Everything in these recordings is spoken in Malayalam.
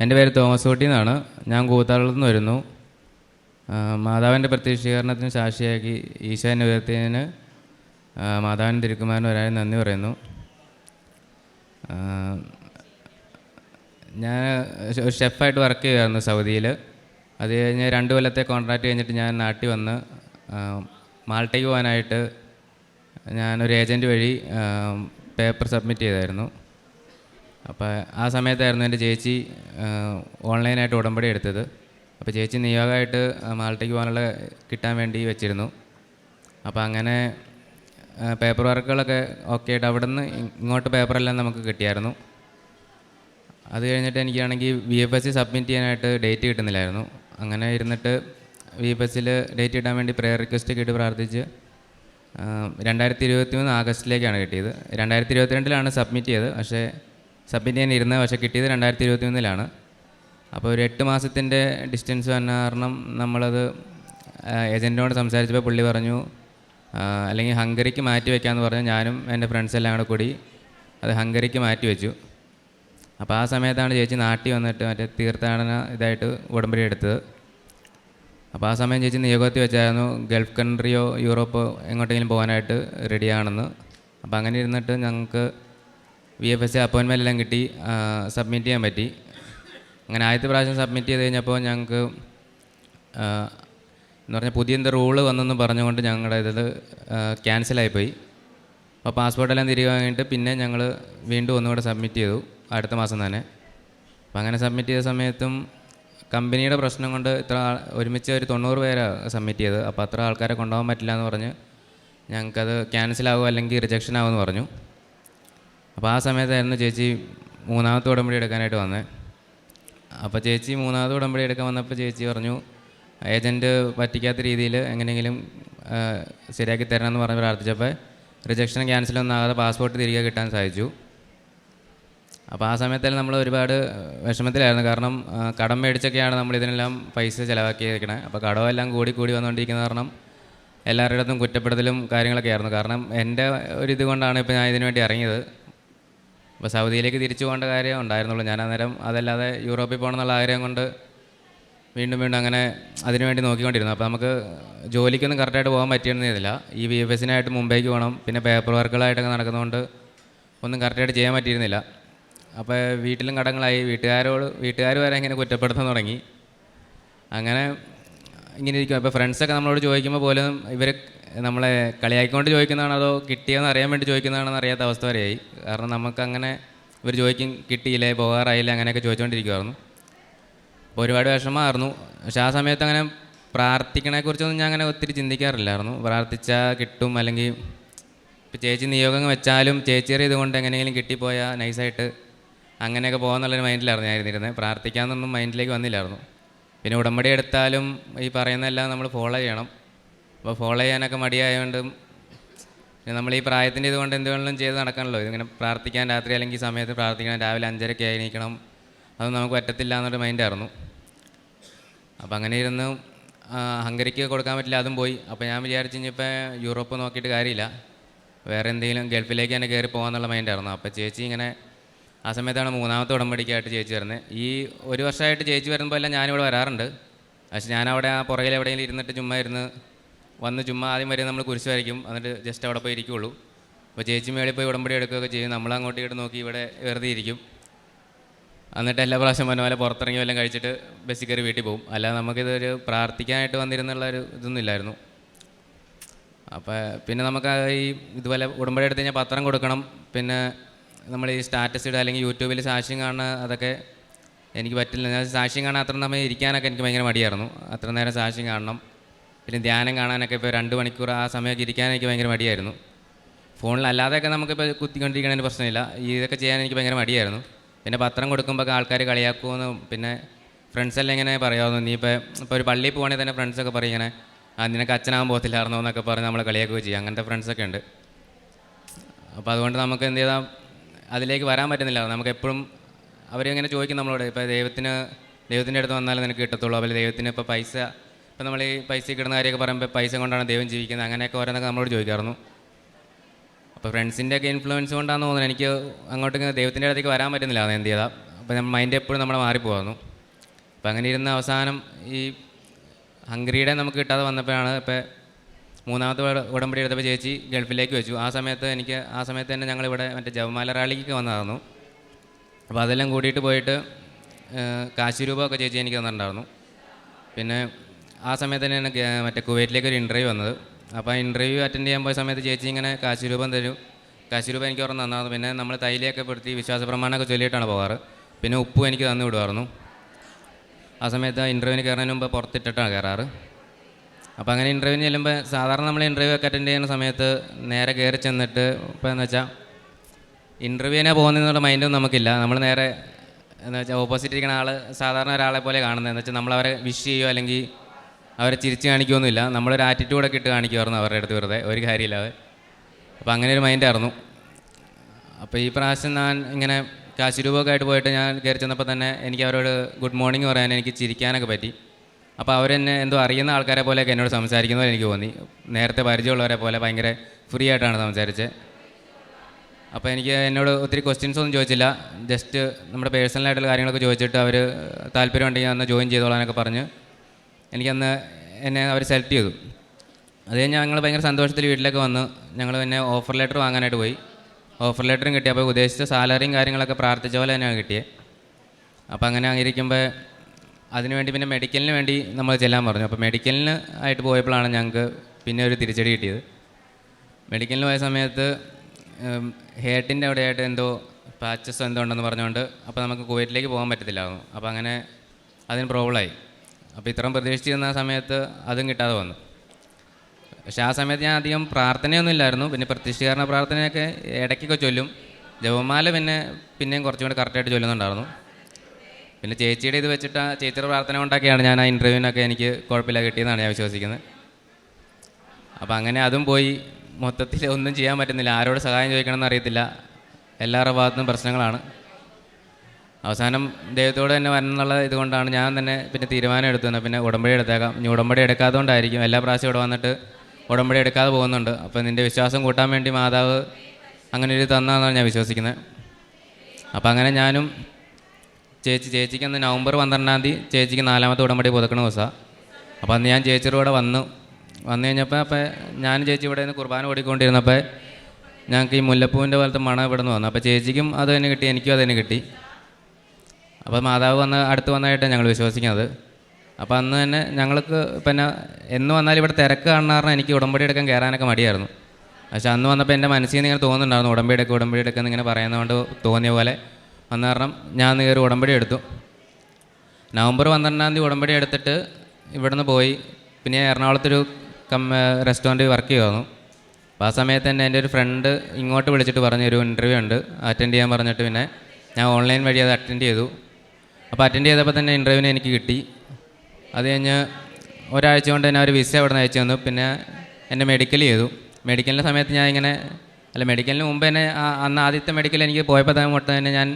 എന്റെ പേര് തോമസ് കുട്ടി എന്നാണ്. ഞാൻ കൂത്താളത്ത് നിന്ന് വരുന്നു. മാതാവിന്റെ പ്രത്യക്ഷീകരണത്തിന് സാക്ഷിയാക്കി ഈശോനെ ഉയർത്തിയതിന് മാതാവിൻ തിരുക്കുമാരന് വരാൻ നന്ദി പറയുന്നു. ഞാൻ ഷെഫായിട്ട് വർക്ക് ചെയ്യുമായിരുന്നു സൗദിയിൽ. അത് കഴിഞ്ഞ് രണ്ട് കൊല്ലത്തെ കോൺട്രാക്റ്റ് കഴിഞ്ഞിട്ട് ഞാൻ നാട്ടിൽ വന്ന് മാൾട്ടയ്ക്ക് പോകാനായിട്ട് ഞാനൊരു ഏജന്റ് വഴി പേപ്പർ സബ്മിറ്റ് ചെയ്തായിരുന്നു. അപ്പോൾ ആ സമയത്തായിരുന്നു എന്റെ ചേച്ചി ഓൺലൈനായിട്ട് ഉടമ്പടി എടുത്തത്. അപ്പോൾ ചേച്ചി നിയോഗമായിട്ട് മാൾട്ടയ്ക്ക് പോകാനുള്ള കിട്ടാൻ വേണ്ടി വെച്ചിരുന്നു. അപ്പോൾ അങ്ങനെ പേപ്പർ വർക്കുകളൊക്കെ ഓക്കെ ആയിട്ട് അവിടെ നിന്ന് ഇങ്ങോട്ട് പേപ്പറെല്ലാം നമുക്ക് കിട്ടിയായിരുന്നു. അത് കഴിഞ്ഞിട്ട് എനിക്കാണെങ്കിൽ V F S C submit ചെയ്യാനായിട്ട് ഡേറ്റ് കിട്ടുന്നില്ലായിരുന്നു. അങ്ങനെ ഇരുന്നിട്ട് വി എഫ് എസ്സിൽ ഡേറ്റ് കിട്ടാൻ വേണ്ടി പ്രയർ റിക്വസ്റ്റ് കേട്ട് പ്രാർത്ഥിച്ച് രണ്ടായിരത്തി ഇരുപത്തി മൂന്ന് ആഗസ്റ്റിലേക്കാണ് കിട്ടിയത്. രണ്ടായിരത്തി ഇരുപത്തിരണ്ടിലാണ് സബ്മിറ്റ് ചെയ്തത്. പക്ഷേ സബ്മിറ്റ് ചെയ്യാൻ ഇരുന്നത് പക്ഷേ കിട്ടിയത് രണ്ടായിരത്തി ഇരുപത്തി മൂന്നിലാണ് അപ്പോൾ ഒരു എട്ട് മാസത്തിന്റെ ഡിസ്റ്റൻസ് വന്ന കാരണം നമ്മളത് ഏജന്റിനോട് സംസാരിച്ചപ്പോൾ പുള്ളി പറഞ്ഞു അല്ലെങ്കിൽ ഹംഗറിക്ക് മാറ്റി വെക്കാമെന്ന് പറഞ്ഞു ഞാനും എന്റെ ഫ്രണ്ട്സ് എല്ലാം കൂടെ കൂടി അത് ഹംഗറിക്ക് മാറ്റി വെച്ചു. അപ്പോൾ ആ സമയത്താണ് ചേച്ചി നാട്ടിൽ വന്നിട്ട് മറ്റേ തീർത്ഥാടന ഇതായിട്ട് ഉടമ്പടി എടുത്തത്. അപ്പോൾ ആ സമയം ചേച്ചി നിയോഗത്തിൽ വെച്ചായിരുന്നു ഗൾഫ് കൺട്രിയോ യൂറോപ്പോ എങ്ങോട്ടെങ്കിലും പോകാനായിട്ട് റെഡിയാണെന്ന്. അപ്പോൾ അങ്ങനെ ഇരുന്നിട്ട് ഞങ്ങൾക്ക് വി എഫ് എസ് സി അപ്പോയിൻമെന്റ് എല്ലാം കിട്ടി സബ്മിറ്റ് ചെയ്യാൻ പറ്റി. അങ്ങനെ ആദ്യത്തെ പ്രാവശ്യം സബ്മിറ്റ് ചെയ്ത് കഴിഞ്ഞപ്പോൾ ഞങ്ങൾക്ക് എന്ന് പറഞ്ഞാൽ പുതിയ എന്താ റൂൾ വന്നെന്ന് പറഞ്ഞുകൊണ്ട് ഞങ്ങളുടെ ഇതിൽ ക്യാൻസലായിപ്പോയി അപ്പോൾ പാസ്പോർട്ടെല്ലാം തിരികെ വാങ്ങിയിട്ട് പിന്നെ ഞങ്ങൾ വീണ്ടും ഒന്നുകൂടെ സബ്മിറ്റ് ചെയ്തു അടുത്ത മാസം തന്നെ. അപ്പോൾ അങ്ങനെ സബ്മിറ്റ് ചെയ്ത സമയത്തും കമ്പനിയുടെ പ്രശ്നം കൊണ്ട് ഇത്ര ഒരുമിച്ച് ഒരു തൊണ്ണൂറ് പേരാണ് സബ്മിറ്റ് ചെയ്തത്. അപ്പോൾ അത്ര ആൾക്കാരെ കൊണ്ടുപോകാൻ പറ്റില്ല എന്ന് പറഞ്ഞ് ഞങ്ങൾക്കത് ക്യാൻസലാകുമോ അല്ലെങ്കിൽ റിജക്ഷൻ ആകുമെന്ന് പറഞ്ഞു. അപ്പോൾ ആ സമയത്തായിരുന്നു ചേച്ചി മൂന്നാമത്തെ ഉടമ്പടി എടുക്കാനായിട്ട് വന്നത് അപ്പോൾ ചേച്ചി മൂന്നാമത്തെ ഉടമ്പടി എടുക്കാൻ വന്നപ്പോൾ ചേച്ചി പറഞ്ഞു ഏജന്റ് പറ്റിക്കാത്ത രീതിയിൽ എങ്ങനെയെങ്കിലും ശരിയാക്കി ശരിയാക്കി തരണമെന്ന് പറഞ്ഞ് പ്രാർത്ഥിച്ചപ്പോൾ റിജക്ഷൻ ക്യാൻസലൊന്നും ആകാതെ പാസ്പോർട്ട് തിരികെ കിട്ടാൻ സാധിച്ചു. അപ്പോൾ ആ സമയത്തിൽ നമ്മൾ ഒരുപാട് വിഷമത്തിലായിരുന്നു. കാരണം കടം മേടിച്ചൊക്കെയാണ് നമ്മൾ ഇതിനെല്ലാം പൈസ ചിലവാക്കിയിരിക്കണേ. അപ്പോൾ കടമെല്ലാം കൂടി കൂടി വന്നുകൊണ്ടിരിക്കുന്ന കാരണം എല്ലാവരുടെ അടുത്തും കുറ്റപ്പെടുത്തലും കാര്യങ്ങളൊക്കെ ആയിരുന്നു കാരണം എന്റെ ഒരു ഇത് കൊണ്ടാണ് ഇപ്പോൾ ഞാൻ ഇതിനു വേണ്ടി ഇറങ്ങിയത്. അപ്പോൾ സൗദിയിലേക്ക് തിരിച്ചു പോകേണ്ട കാര്യം ഉണ്ടായിരുന്നുള്ളൂ. ഞാൻ അന്നേരം അതല്ലാതെ യൂറോപ്പിൽ പോകണം എന്നുള്ള ആഗ്രഹം കൊണ്ട് വീണ്ടും വീണ്ടും അങ്ങനെ അതിനുവേണ്ടി നോക്കിക്കൊണ്ടിരുന്നു. അപ്പോൾ നമുക്ക് ജോലിക്കൊന്നും കറക്റ്റായിട്ട് പോകാൻ പറ്റിയിരുന്നില്ല ഈ വി എഫ് എസിനായിട്ട് മുംബൈക്ക് പോകണം. പിന്നെ പേപ്പർ വർക്കുകളായിട്ടൊക്കെ നടക്കുന്നതുകൊണ്ട് ഒന്നും കറക്റ്റായിട്ട് ചെയ്യാൻ പറ്റിയിരുന്നില്ല. അപ്പോൾ വീട്ടിലും കടങ്ങളായി. വീട്ടുകാരോട് വീട്ടുകാർ വരെ ഇങ്ങനെ കുറ്റപ്പെടുത്താൻ തുടങ്ങി. അങ്ങനെ ഇങ്ങനെ ഇരിക്കും. അപ്പോൾ ഫ്രണ്ട്സൊക്കെ നമ്മളോട് ചോദിക്കുമ്പോൾ പോലും ഇവർ നമ്മളെ കളിയാക്കിക്കൊണ്ട് ചോദിക്കുന്നതാണോ അതോ കിട്ടിയെന്ന് അറിയാൻ വേണ്ടി ചോദിക്കുന്നതാണെന്ന് അറിയാത്ത അവസ്ഥ വരെയായി. കാരണം നമുക്ക് അങ്ങനെ ഇവർ ചോദിക്കും കിട്ടിയില്ലേ? പോകാറായില്ല? അങ്ങനെയൊക്കെ ചോദിച്ചുകൊണ്ടിരിക്കുമായിരുന്നു അപ്പോൾ ഒരുപാട് വിഷമമായിരുന്നു പക്ഷേ ആ സമയത്ത് അങ്ങനെ പ്രാർത്ഥിക്കണേക്കുറിച്ചൊന്നും ഞാൻ അങ്ങനെ ഒത്തിരി ചിന്തിക്കാറില്ലായിരുന്നു. പ്രാർത്ഥിച്ചാൽ കിട്ടും അല്ലെങ്കിൽ ഇപ്പോൾ ചേച്ചി നിയോഗം വെച്ചാലും ചേച്ചിയുടെ ഇതുകൊണ്ട് എങ്ങനെയെങ്കിലും കിട്ടിപ്പോയാൽ നൈസായിട്ട് അങ്ങനെയൊക്കെ പോകാന്നുള്ളൊരു മൈൻഡിലായിരുന്നു ഞാൻ ഇരുന്നിരുന്നത് പ്രാർത്ഥിക്കാമെന്നൊന്നും മൈൻഡിലേക്ക് വന്നില്ലായിരുന്നു. പിന്നെ ഉടമ്പടി എടുത്താലും ഈ പറയുന്നതെല്ലാം നമ്മൾ ഫോളോ ചെയ്യണം. അപ്പോൾ ഫോളോ ചെയ്യാനൊക്കെ മടിയായതുകൊണ്ടും നമ്മൾ ഈ പ്രായത്തിന്റെ ഇതുകൊണ്ട് എന്തുവേണമെങ്കിലും ചെയ്ത് നടക്കണമല്ലോ ഇതിങ്ങനെ പ്രാർത്ഥിക്കാൻ രാത്രി അല്ലെങ്കിൽ സമയത്ത് പ്രാർത്ഥിക്കണം. രാവിലെ അഞ്ചരയ്ക്ക് എണീക്കണം. അതൊന്നും നമുക്ക് പറ്റത്തില്ല എന്നൊരു മൈൻഡായിരുന്നു അപ്പോൾ അങ്ങനെ ഇരുന്ന് ഹംഗറിക്ക് കൊടുക്കാൻ പറ്റില്ല അതും പോയി. അപ്പോൾ ഞാൻ വിചാരിച്ചു ഇനിയിപ്പോൾ യൂറോപ്പ് നോക്കിയിട്ട് കാര്യമില്ല. വേറെ എന്തെങ്കിലും ഗൾഫിലേക്ക് തന്നെ കയറി പോകാമെന്നുള്ള മൈൻഡായിരുന്നു അപ്പോൾ ചേച്ചി ഇങ്ങനെ ആ സമയത്താണ് മൂന്നാമത്തെ ഉടമ്പടിക്കായിട്ട് ചേച്ചി വരുന്നത്. ഈ ഒരു വർഷമായിട്ട് ചേച്ചി വരുമ്പോൾ എല്ലാം ഞാനിവിടെ വരാറുണ്ട്. പക്ഷെ ഞാനവിടെ ആ പുറകിൽ എവിടെയെങ്കിലും ഇരുന്നിട്ട് ചുമ്മാ ഇരുന്ന് വന്ന് ചുമ്മാ ആദ്യം വരെ നമ്മൾ കുരിശ് വരയ്ക്കും. എന്നിട്ട് ജസ്റ്റ് അവിടെ പോയി ഇരിക്കുകയുള്ളൂ അപ്പോൾ ചേച്ചി മേളിൽ പോയി ഉടമ്പടി എടുക്കുകയൊക്കെ ചെയ്യും. നമ്മൾ അങ്ങോട്ട് നോക്കി ഇവിടെ വെറുതെ ഇരിക്കും. എന്നിട്ട് എല്ലാ പ്രാവശ്യം പറഞ്ഞ പോലെ പുറത്തിറങ്ങി വല്ലതും കഴിച്ചിട്ട് ബസ്സിൽ കയറി വീട്ടിൽ പോകും. അല്ലാതെ നമുക്കിതൊരു പ്രാർത്ഥിക്കാനായിട്ട് വന്നിരുന്നുള്ള ഒരു ഇതൊന്നും ഇല്ലായിരുന്നു. അപ്പോൾ പിന്നെ നമുക്ക് ഈ ഇതുപോലെ ഉടമ്പടി എടുത്ത് കഴിഞ്ഞാൽ പത്രം കൊടുക്കണം. പിന്നെ നമ്മൾ ഈ സ്റ്റാറ്റസ് ഇടുക അല്ലെങ്കിൽ യൂട്യൂബിൽ സാക്ഷ്യം കാണുന്ന അതൊക്കെ എനിക്ക് പറ്റില്ല. ഞാൻ സാക്ഷ്യം കാണാൻ അത്ര സമയം ഇരിക്കാനൊക്കെ എനിക്ക് ഭയങ്കര മടിയായിരുന്നു. അത്ര നേരം സാക്ഷ്യം കാണണം. പിന്നെ ധ്യാനം കാണാനൊക്കെ ഇപ്പോൾ രണ്ട് മണിക്കൂർ ആ സമയമൊക്കെ ഇരിക്കാൻ എനിക്ക് ഭയങ്കര മടിയായിരുന്നു. ഫോണിലല്ലാതെയൊക്കെ നമുക്കിപ്പോൾ കുത്തിക്കൊണ്ടിരിക്കണതിന് പ്രശ്നമില്ല. ഇതൊക്കെ ചെയ്യാൻ എനിക്ക് ഭയങ്കര മടിയായിരുന്നു. പിന്നെ പത്രം കൊടുക്കുമ്പോൾ ആൾക്കാർ കളിയാക്കുമെന്നും പിന്നെ ഫ്രണ്ട്സെല്ലാം ഇങ്ങനെ പറയാമായിരുന്നു നീ ഇപ്പോൾ ഇപ്പോൾ ഒരു പള്ളിയിൽ പോകണമെങ്കിൽ തന്നെ ഫ്രണ്ട്സൊക്കെ പറയും ഇങ്ങനെ ആ നിനക്ക് അച്ഛനാകാൻ പോകത്തില്ലായിരുന്നോ? എന്നൊക്കെ പറഞ്ഞ് നമ്മളെ കളിയാക്കുകയും ചെയ്യും. അങ്ങനത്തെ ഫ്രണ്ട്സൊക്കെ ഉണ്ട്. അപ്പോൾ അതുകൊണ്ട് നമുക്ക് എന്ത് ചെയ്താൽ അതിലേക്ക് വരാൻ പറ്റുന്നില്ല. നമുക്ക് എപ്പോഴും അവരിങ്ങനെ ചോദിക്കും നമ്മളോട് ഇപ്പോൾ ദൈവത്തിന് ദൈവത്തിന്റെ അടുത്ത് വന്നാലേ നിനക്ക് കിട്ടത്തുള്ളൂ. അല്ലെങ്കിൽ ദൈവത്തിന് ഇപ്പോൾ പൈസ ഇപ്പോൾ നമ്മൾ ഈ പൈസ കിട്ടുന്ന കാര്യമൊക്കെ പറയുമ്പോൾ പൈസ കൊണ്ടാണ് ദൈവം ജീവിക്കുന്നത്. അങ്ങനെയൊക്കെ ഓരോന്നൊക്കെ നമ്മളോട് ചോദിക്കാറുന്നു അപ്പോൾ ഫ്രണ്ട്സിന്റെ ഒക്കെ ഇൻഫ്ലുവൻസ് കൊണ്ടാണെന്ന് തോന്നുന്നത് എനിക്ക് അങ്ങോട്ട് ദൈവത്തിന്റെ അടുത്തേക്ക് വരാൻ പറ്റുന്നില്ല. അത് എന്ത് ചെയ്താൽ അപ്പോൾ നമ്മൾ മൈൻഡ് എപ്പോഴും നമ്മളെ മാറിപ്പോകുന്നു അപ്പോൾ അങ്ങനെ ഇരുന്ന അവസാനം ഈ ഹംഗ്രിയുടെ നമുക്ക് കിട്ടാതെ വന്നപ്പോഴാണ് ഇപ്പോൾ മൂന്നാമത്തെ ഉട- ഉടമ്പടി എടുത്തപ്പോൾ ചേച്ചി ഗൾഫിലേക്ക് വെച്ചു. ആ സമയത്ത് എനിക്ക് ആ സമയത്ത് തന്നെ ഞങ്ങളിവിടെ മറ്റേ ജവമാല റാലിക്ക് വന്നതായിരുന്നു. അപ്പോൾ അതെല്ലാം കൂടിയിട്ട് പോയിട്ട് കാശി രൂപമൊക്കെ ചേച്ചി എനിക്ക് തന്നിട്ടുണ്ടായിരുന്നു. പിന്നെ ആ സമയത്ത് തന്നെയാണ് മറ്റേ കുവൈറ്റിലേക്ക് ഒരു ഇന്റർവ്യൂ വന്നത്. അപ്പോൾ ആ ഇന്റർവ്യൂ അറ്റൻഡ് ചെയ്യാൻ പോയ സമയത്ത് ചേച്ചി ഇങ്ങനെ കാശി തരും. കാശി എനിക്ക് ഓർമ്മ തന്നായിരുന്നു പിന്നെ നമ്മൾ തൈലയൊക്കെ പെടുത്തി വിശ്വാസ പ്രമാണമൊക്കെ ചൊല്ലിയിട്ടാണ് പോകാറ്. പിന്നെ ഉപ്പും എനിക്ക് തന്നു വിടുമായിരുന്നു. ആ സമയത്ത് ആ ഇന്റർവ്യൂവിന് കയറുന്നതിന് മുമ്പ് പുറത്തിട്ടിട്ടാണ് കയറാറ്. അപ്പോൾ അങ്ങനെ ഇന്റർവ്യൂവിന് ചെല്ലുമ്പോൾ സാധാരണ നമ്മൾ ഇന്റർവ്യൂ ഒക്കെ അറ്റൻഡ് ചെയ്യുന്ന സമയത്ത് നേരെ കയറി ചെന്നിട്ട് ഇപ്പോൾ എന്ന് വെച്ചാൽ ഇന്റർവ്യൂവിനെ പോകുന്നതിനുള്ള മൈൻഡൊന്നും നമുക്കില്ല. നമ്മൾ നേരെ എന്ന് വെച്ചാൽ ഓപ്പോസിറ്റ് ഇരിക്കുന്ന ആൾ സാധാരണ ഒരാളെ പോലെ കാണുന്നത്. എന്ന് വെച്ചാൽ നമ്മൾ അവരെ വിഷ് ചെയ്യുമോ അല്ലെങ്കിൽ അവരെ ചിരിച്ച് കാണിക്കുകയൊന്നുമില്ല നമ്മളൊരു ആറ്റിറ്റ്യൂഡൊക്കെ ഇട്ട് കാണിക്കുമായിരുന്നു അവരുടെ അടുത്ത് വെറുതെ. ഒരു കാര്യമില്ലാതെ അപ്പോൾ അങ്ങനെ ഒരു മൈൻഡായിരുന്നു അപ്പോൾ ഈ പ്രാവശ്യം ഞാൻ ഇങ്ങനെ കാശിരൂപമൊക്കെ ആയിട്ട് പോയിട്ട് ഞാൻ കയറി ചെന്നപ്പോൾ തന്നെ എനിക്ക് അവരോട് ഗുഡ് മോർണിംഗ് പറയാൻ എനിക്ക് ചിരിക്കാനൊക്കെ പറ്റി. അപ്പോൾ അവരെന്നെ എന്തോ അറിയുന്ന ആൾക്കാരെ പോലെയൊക്കെ എന്നോട് സംസാരിക്കുന്ന പോലെ എനിക്ക് തോന്നി. നേരത്തെ പരിചയമുള്ളവരെ പോലെ ഭയങ്കര ഫ്രീ ആയിട്ടാണ് സംസാരിച്ചത് അപ്പോൾ എനിക്ക് എന്നോട് ഒത്തിരി ക്വസ്റ്റ്യൻസ് ഒന്നും ചോദിച്ചില്ല. ജസ്റ്റ് നമ്മുടെ പേഴ്സണലായിട്ടുള്ള കാര്യങ്ങളൊക്കെ ചോദിച്ചിട്ട് അവർ താല്പര്യം ഉണ്ടെങ്കിൽ അന്ന് ജോയിൻ ചെയ്തോളാനൊക്കെ പറഞ്ഞ്. എനിക്കന്ന് എന്നെ അവർ സെലക്ട് ചെയ്തു. അത് കഴിഞ്ഞ് ഞങ്ങൾ ഭയങ്കര സന്തോഷത്തിൽ വീട്ടിലേക്ക് വന്ന് ഞങ്ങൾ പിന്നെ ഓഫർ ലെറ്റർ വാങ്ങാനായിട്ട് പോയി. ഓഫർ ലെറ്ററും കിട്ടി. അപ്പോൾ ഉദ്ദേശിച്ച സാലറിയും കാര്യങ്ങളൊക്കെ പ്രാർത്ഥിച്ച പോലെ തന്നെയാണ് കിട്ടിയത് അപ്പോൾ അങ്ങനെ ഇരിക്കുമ്പോൾ അതിനുവേണ്ടി പിന്നെ മെഡിക്കലിന് വേണ്ടി നമ്മൾ ചെല്ലാൻ പറഞ്ഞു. അപ്പോൾ മെഡിക്കലിന് ആയിട്ട് പോയപ്പോഴാണ് ഞങ്ങൾക്ക് പിന്നെ ഒരു തിരിച്ചടി കിട്ടിയത്. മെഡിക്കലിന് പോയ സമയത്ത് ഹേട്ടിന്റെ അവിടെയായിട്ട് എന്തോ പാച്ചസ് എന്തോ ഉണ്ടെന്ന് പറഞ്ഞുകൊണ്ട് അപ്പോൾ നമുക്ക് കുവൈറ്റിലേക്ക് പോകാൻ പറ്റത്തില്ലായിരുന്നു. അപ്പോൾ അങ്ങനെ അതിന് പ്രോബ്ലമായി. അപ്പോൾ ഇത്രയും പ്രതീക്ഷിച്ചിരുന്ന സമയത്ത് അതും കിട്ടാതെ വന്നു. പക്ഷേ ആ സമയത്ത് ഞാൻ അധികം പ്രാർത്ഥനയൊന്നും ഇല്ലായിരുന്നു. പിന്നെ പ്രത്യക്ഷീകരണ പ്രാർത്ഥനയൊക്കെ ഇടയ്ക്കൊക്കെ ചൊല്ലും. ജപമാല പിന്നെ പിന്നെയും കുറച്ചും കൂടി കറക്റ്റായിട്ട് ചൊല്ലുന്നുണ്ടായിരുന്നു. പിന്നെ ചേച്ചിയുടെ ഇത് വെച്ചിട്ട് ചേച്ചിയുടെ പ്രാർത്ഥന കൊണ്ടൊക്കെയാണ് ഞാൻ ആ ഇന്റർവ്യൂവിനൊക്കെ എനിക്ക് കുഴപ്പമില്ല കിട്ടിയെന്നാണ് ഞാൻ വിശ്വസിക്കുന്നത്. അപ്പോൾ അങ്ങനെ അതും പോയി. മൊത്തത്തിൽ ഒന്നും ചെയ്യാൻ പറ്റുന്നില്ല. ആരോട് സഹായം ചോദിക്കണമെന്ന് അറിയത്തില്ല. എല്ലാവരുടെ ഭാഗത്തുനിന്നും പ്രശ്നങ്ങളാണ്. അവസാനം ദൈവത്തോട് തന്നെ വരണം എന്നുള്ള ഇതുകൊണ്ടാണ് ഞാൻ തന്നെ പിന്നെ തീരുമാനം എടുത്തു എന്നാൽ പിന്നെ ഉടമ്പടി എടുത്തേക്കാം. ഇനി ഉടമ്പടി എടുക്കാത്തതുകൊണ്ടായിരിക്കും. എല്ലാ പ്രാവശ്യം ഇവിടെ വന്നിട്ട് ഉടമ്പടി എടുക്കാതെ പോകുന്നുണ്ട്. അപ്പോൾ നിന്റെ വിശ്വാസം കൂട്ടാൻ വേണ്ടി മാതാവ് അങ്ങനെ ഒരു തന്നാന്നാണ് ഞാൻ വിശ്വസിക്കുന്നത്. അപ്പോൾ അങ്ങനെ ഞാനും ചേച്ചി ചേച്ചിക്ക് അന്ന് നവംബർ പന്ത്രണ്ടാം തീയതി ചേച്ചിക്ക് നാലാമത്തെ ഉടമ്പടി പുതുക്കണ ദിവസമാണ് അപ്പോൾ അന്ന് ഞാൻ ചേച്ചിയുടെ കൂടെ വന്നു. വന്നു കഴിഞ്ഞപ്പോൾ അപ്പോൾ ഞാൻ ചേച്ചി ഇവിടെ നിന്ന് കുർബാന ഓടിക്കൊണ്ടിരുന്നപ്പോൾ ഞങ്ങൾക്ക് ഈ മുല്ലപ്പൂവിന്റെ പോലത്തെ മണം ഇവിടെ നിന്ന് വന്നു. അപ്പോൾ ചേച്ചിക്കും അത് തന്നെ കിട്ടി എനിക്കും അത് തന്നെ കിട്ടി. അപ്പോൾ മാതാവ് വന്ന് അടുത്ത് വന്നതായിട്ടാണ് ഞങ്ങൾ വിശ്വസിക്കുന്നത്. അപ്പോൾ അന്ന് തന്നെ ഞങ്ങൾക്ക് പിന്നെ എന്ന് വന്നാൽ ഇവിടെ തിരക്ക് കാരണം എനിക്ക് ഉടമ്പടി എടുക്കാൻ കയറാനൊക്കെ മടിയായിരുന്നു. പക്ഷെ അന്ന് വന്നപ്പോൾ എന്റെ മനസ്സിൽ നിന്ന് ഇങ്ങനെ തോന്നുന്നുണ്ടായിരുന്നു ഉടമ്പടി എടുക്കുക ഉടമ്പടി എടുക്കുക എന്നിങ്ങനെ പറയുന്നതുകൊണ്ട് തോന്നിയ പോലെ. വന്ന കാരണം ഞാൻ അന്ന് കയറി ഉടമ്പടി എടുത്തു. നവംബർ പന്ത്രണ്ടാം തീയതി ഉടമ്പടി എടുത്തിട്ട് ഇവിടുന്ന് പോയി. പിന്നെ എറണാകുളത്തൊരു കം റെസ്റ്റോറന്റ് വർക്ക് ചെയ്യുമായിരുന്നു അപ്പോൾ ആ സമയത്ത് തന്നെ എന്റെ ഒരു ഫ്രണ്ട് ഇങ്ങോട്ട് വിളിച്ചിട്ട് പറഞ്ഞു ഒരു ഇന്റർവ്യൂ ഉണ്ട്. അറ്റൻഡ് ചെയ്യാൻ പറഞ്ഞിട്ട് പിന്നെ ഞാൻ ഓൺലൈൻ വഴി അത് അറ്റൻഡ് ചെയ്തു. അപ്പോൾ അറ്റൻഡ് ചെയ്തപ്പോൾ തന്നെ ഇന്റർവ്യൂവിന് എനിക്ക് കിട്ടി. അത് കഴിഞ്ഞ് ഒരാഴ്ച കൊണ്ട് തന്നെ അവർ വിസ അവിടെ അയച്ചു തന്നു. പിന്നെ എന്നെ മെഡിക്കൽ ചെയ്തു. മെഡിക്കലിന്റെ സമയത്ത് ഞാൻ ഇങ്ങനെ അല്ല മെഡിക്കലിന് മുമ്പ് തന്നെ അന്ന് ആദ്യത്തെ മെഡിക്കൽ എനിക്ക് പോയപ്പോൾ തന്നെ തന്നെ ഞാൻ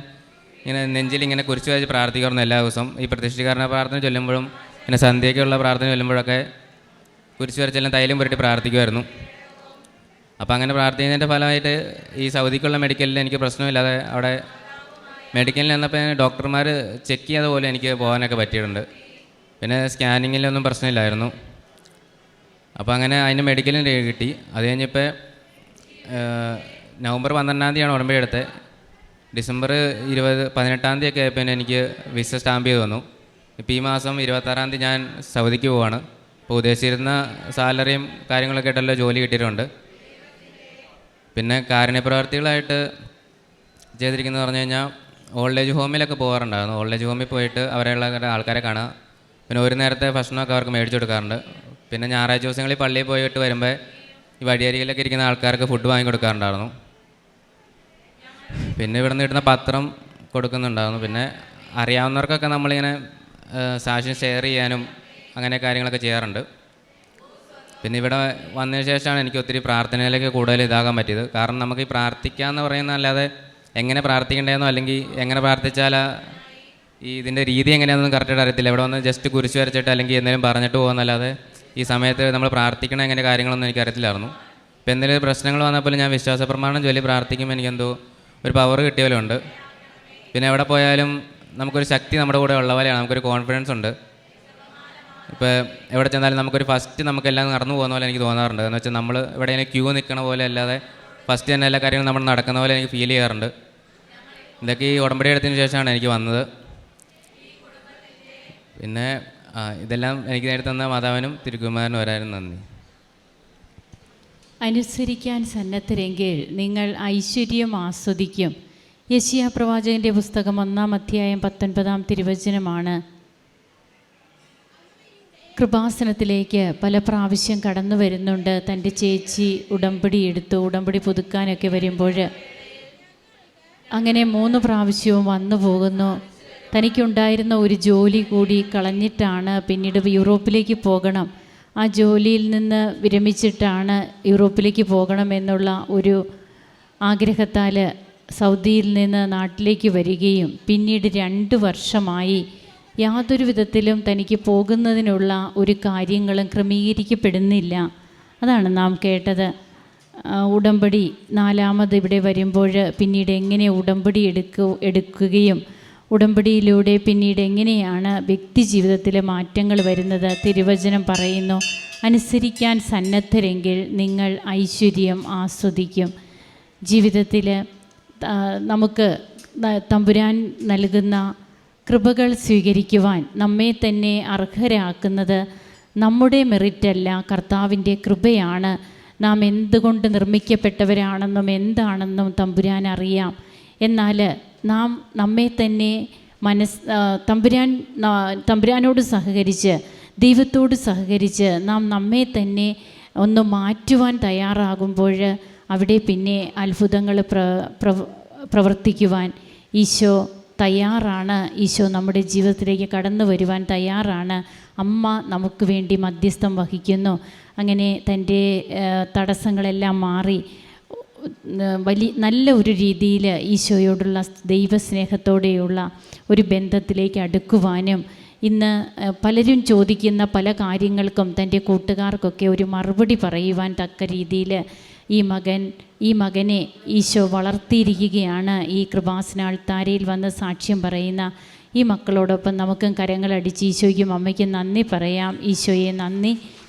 ഇങ്ങനെ നെഞ്ചിൽ ഇങ്ങനെ കുറിച്ച് വെച്ച് പ്രാർത്ഥിക്കാറുണ്ട് എല്ലാ ദിവസവും. ഈ പ്രതിഷ്ഠീകരണ പ്രാർത്ഥന ചൊല്ലുമ്പോഴും പിന്നെ സന്ധ്യയ്ക്കുള്ള പ്രാർത്ഥന ചൊല്ലുമ്പോഴൊക്കെ കുരിശ് വരച്ചെല്ലാം തൈലം പുരട്ടി പ്രാർത്ഥിക്കുമായിരുന്നു. അപ്പോൾ അങ്ങനെ പ്രാർത്ഥിക്കുന്നതിന്റെ ഫലമായിട്ട് ഈ സൗദിക്കുള്ള മെഡിക്കലിൽ എനിക്ക് പ്രശ്നമില്ലാതെ അവിടെ മെഡിക്കലിൽ വന്നപ്പോൾ ഡോക്ടർമാർ ചെക്ക് ചെയ്യാതെ പോലെ എനിക്ക് പോകാനൊക്കെ പറ്റിയിട്ടുണ്ട്. പിന്നെ സ്കാനിങ്ങിലൊന്നും പ്രശ്നമില്ലായിരുന്നു. അപ്പോൾ അങ്ങനെ അതിന് മെഡിക്കലിന് കിട്ടി. അത് കഴിഞ്ഞിപ്പോൾ നവംബർ പന്ത്രണ്ടാം തീയതിയാണ് ഉടമ്പടി എടുത്തത്. ഡിസംബർ ഇരുപത് പതിനെട്ടാം തീയതി ഒക്കെ ആയപ്പോൾ എനിക്ക് വിസ സ്റ്റാമ്പ് ചെയ്ത് വന്നു ഇപ്പോൾ ഈ മാസം ഇരുപത്താറാം തീയതി ഞാൻ സൗദിക്ക് പോവാണ്. അപ്പോൾ ഉദ്ദേശിച്ചിരുന്ന സാലറിയും കാര്യങ്ങളൊക്കെ ആയിട്ടല്ലോ ജോലി കിട്ടിയിട്ടുണ്ട്. പിന്നെ കാരുണ്യപ്രവർത്തികളായിട്ട് ചെയ്തിരിക്കുന്നത് പറഞ്ഞു കഴിഞ്ഞാൽ ഓൾഡ് ഏജ് ഹോമിലൊക്കെ പോകാറുണ്ടായിരുന്നു ഓൾഡ് ഏജ് ഹോമിൽ പോയിട്ട് അവരെയുള്ള ആൾക്കാരെ കാണുക. പിന്നെ ഒരു നേരത്തെ ഭക്ഷണമൊക്കെ അവർക്ക് മേടിച്ചു കൊടുക്കാറുണ്ട്. പിന്നെ ഞായറാഴ്ച ദിവസങ്ങളിൽ പള്ളിയിൽ പോയിട്ട് വരുമ്പോൾ ഈ വഴിയരികിലൊക്കെ ഇരിക്കുന്ന ആൾക്കാർക്ക് ഫുഡ് വാങ്ങി കൊടുക്കാറുണ്ടായിരുന്നു. പിന്നെ ഇവിടെ നിന്ന് കിട്ടുന്ന പത്രം കൊടുക്കുന്നുണ്ടായിരുന്നു. പിന്നെ അറിയാവുന്നവർക്കൊക്കെ നമ്മളിങ്ങനെ സാക്ഷ്യം ഷെയർ ചെയ്യാനും അങ്ങനെ കാര്യങ്ങളൊക്കെ ചെയ്യാറുണ്ട്. പിന്നെ ഇവിടെ വന്നതിന് ശേഷമാണ് എനിക്ക് ഒത്തിരി പ്രാർത്ഥനയിലേക്ക് കൂടുതൽ ഇതാകാൻ പറ്റിയത്. കാരണം നമുക്ക് ഈ പ്രാർത്ഥിക്കുക എന്ന് പറയുന്ന അല്ലാതെ എങ്ങനെ പ്രാർത്ഥിക്കേണ്ടതെന്നോ അല്ലെങ്കിൽ എങ്ങനെ പ്രാർത്ഥിച്ചാൽ ഈ ഇതിന്റെ രീതി എങ്ങനെയാണെന്നൊന്നും കറക്റ്റായിട്ട് അറിയത്തില്ല. ഇവിടെ വന്ന് ജസ്റ്റ് കുരിശ് വരച്ചിട്ട് അല്ലെങ്കിൽ എന്തെങ്കിലും പറഞ്ഞിട്ട് പോകുന്നല്ലാതെ ഈ സമയത്ത് നമ്മൾ പ്രാർത്ഥിക്കണം എങ്ങനെ കാര്യങ്ങളൊന്നും എനിക്ക് അറിയത്തില്ലായിരുന്നു ഇപ്പോൾ എന്തെങ്കിലും പ്രശ്നങ്ങൾ വന്നപ്പോൾ ഞാൻ വിശ്വാസപ്രമാണം ചൊല്ലി പ്രാർത്ഥിക്കുമ്പോൾ എനിക്കെന്തോ ഒരു പവർ കിട്ടിയ പോലെ ഉണ്ട്. പിന്നെ എവിടെ പോയാലും നമുക്കൊരു ശക്തി നമ്മുടെ കൂടെ ഉള്ള പോലെയാണ്. നമുക്കൊരു കോൺഫിഡൻസ് ഉണ്ട്. ഇപ്പോൾ എവിടെ ചെന്നാലും നമുക്കൊരു ഫസ്റ്റ് നമുക്കെല്ലാം നടന്നു പോകുന്ന പോലെ എനിക്ക് തോന്നാറുണ്ട്. എന്ന് വെച്ചാൽ നമ്മൾ ഇവിടെ ഇങ്ങനെ ക്യൂ നിൽക്കണ പോലെ അല്ലാതെ ഫസ്റ്റ് തന്നെ എല്ലാ കാര്യങ്ങളും നമ്മൾ നടക്കുന്ന പോലെ എനിക്ക് ഫീൽ ചെയ്യാറുണ്ട്. ഇതൊക്കെ ഈ ഉടമ്പടി എടുത്തതിന് ശേഷമാണ് എനിക്ക് വന്നത്. പിന്നെ ഇതെല്ലാം എനിക്ക് നേടിത്തന്ന മാതാവിനും തിരുക്കുമാരനും വരാനും നന്ദി. അനുസരിക്കാൻ സന്നദ്ധരെങ്കിൽ നിങ്ങൾ ഐശ്വര്യം ആസ്വദിക്കും. യശിയ പ്രവാചകന്റെ പുസ്തകം ഒന്നാം അധ്യായം പത്തൊൻപതാം തിരുവചനമാണ്. കൃപാസനത്തിലേക്ക് പല പ്രാവശ്യം കടന്നു വരുന്നുണ്ട്. തന്റെ ചേച്ചി ഉടമ്പടി എടുത്തു. ഉടമ്പടി പുതുക്കാനൊക്കെ വരുമ്പോൾ അങ്ങനെ മൂന്ന് പ്രാവശ്യവും വന്നു പോകുന്നു. തനിക്കുണ്ടായിരുന്ന ഒരു ജോലി കൂടി കളഞ്ഞിട്ടാണ് പിന്നീട് യൂറോപ്പിലേക്ക് പോകണം. ആ ജോലിയിൽ നിന്ന് വിരമിച്ചിട്ടാണ് യൂറോപ്പിലേക്ക് പോകണമെന്നുള്ള ഒരു ആഗ്രഹത്താൽ സൗദിയിൽ നിന്ന് നാട്ടിലേക്ക് വരികയും പിന്നീട് രണ്ട് വർഷമായി യാതൊരു വിധത്തിലും തനിക്ക് പോകുന്നതിനുള്ള ഒരു കാര്യങ്ങളും ക്രമീകരിക്കപ്പെടുന്നില്ല. അതാണ് നാം കേട്ടത്. ഉടമ്പടി നാലാമത് ഇവിടെ വരുമ്പോൾ പിന്നീട് എങ്ങനെ ഉടമ്പടി എടുക്കു എടുക്കുകയും ഉടമ്പടിയിലൂടെ പിന്നീട് എങ്ങനെയാണ് വ്യക്തി ജീവിതത്തിലെ മാറ്റങ്ങൾ വരുന്നത്? തിരുവചനം പറയുന്നു അനുസരിക്കാൻ സന്നദ്ധരെങ്കിൽ നിങ്ങൾ ഐശ്വര്യം ആസ്വദിക്കും. ജീവിതത്തിൽ നമുക്ക് തമ്പുരാൻ നൽകുന്ന കൃപകൾ സ്വീകരിക്കുവാൻ നമ്മെ തന്നെ അർഹരാക്കുന്നത് നമ്മുടെ മെറിറ്റല്ല കർത്താവിന്റെ കൃപയാണ്. നാം എന്തുകൊണ്ട് നിർമ്മിക്കപ്പെട്ടവരാണെന്നും എന്താണെന്നും തമ്പുരാൻ അറിയാം എന്നാൽ നാം നമ്മെ തന്നെ മനസ് തമ്പുരാൻ തമ്പുരാനോട് സഹകരിച്ച് ദൈവത്തോട് സഹകരിച്ച് നാം നമ്മെ തന്നെ ഒന്ന് മാറ്റുവാൻ തയ്യാറാകുമ്പോൾ അവിടെ പിന്നെ അത്ഭുതങ്ങൾ പ്ര പ്രവ- പ്രവർത്തിക്കുവാൻ ഈശോ തയ്യാറാണ്. ഈശോ നമ്മുടെ ജീവിതത്തിലേക്ക് കടന്നു വരുവാൻ തയ്യാറാണ്. അമ്മ നമുക്ക് വേണ്ടി മധ്യസ്ഥം വഹിക്കുന്നു. അങ്ങനെ തന്റെ തടസ്സങ്ങളെല്ലാം മാറി വലിയ നല്ല ഒരു രീതിയിൽ ഈശോയോടുള്ള ദൈവസ്നേഹത്തോടെയുള്ള ഒരു ബന്ധത്തിലേക്ക് അടുക്കുവാനും ഇന്ന് പലരും ചോദിക്കുന്ന പല കാര്യങ്ങൾക്കും തന്റെ കൂട്ടുകാർക്കൊക്കെ ഒരു മറുപടി പറയുവാൻ തക്ക രീതിയിൽ ഈ മകൻ ഈ മകനെ ഈശോ വളർത്തിയിരിക്കുകയാണ്. ഈ കൃപാസനാൾത്താരയിൽ വന്ന് സാക്ഷ്യം പറയുന്ന ഈ മക്കളോടൊപ്പം നമുക്കും കരങ്ങളടിച്ച് ഈശോയ്ക്കും അമ്മയ്ക്കും നന്ദി പറയാം. ഈശോയെ നന്ദി.